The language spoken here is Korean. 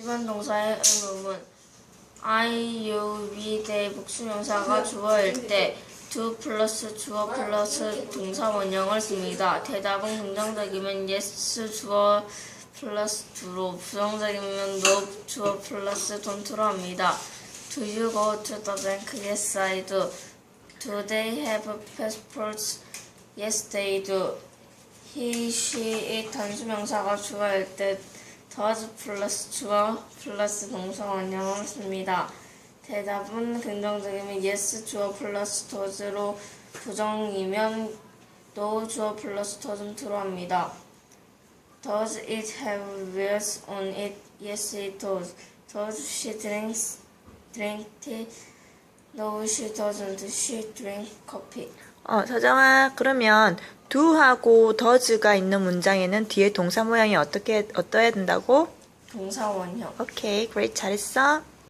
일반 동사의 의문문 I, you, we, they 복수명사가 주어일 때 do 플러스 주어 플러스 동사 원형을 씁니다. 대답은 긍정적이면 yes 주어 플러스 do로 부정적이면 no 주어 플러스 don't로 합니다. Do you go to the bank? Yes, I do. Do they have passports? Yes, they do. he, she, it 단수명사가 주어일 때 does 플러스 주어 플러스 동사 원형을 씁니다. 대답은 긍정적이면 yes 주어 플러스 does로 부정이면 no 주어 플러스 doesn't로 합니다. Does it have wheels on it? Yes, it does. Does she drink drink tea? No, she doesn't. She drink coffee. 어, 서정아, 그러면 do하고 does가 있는 문장에는 뒤에 동사 모양이 어떻게 어떠해야 된다고? 동사 원형. 오케이, great, 잘했어.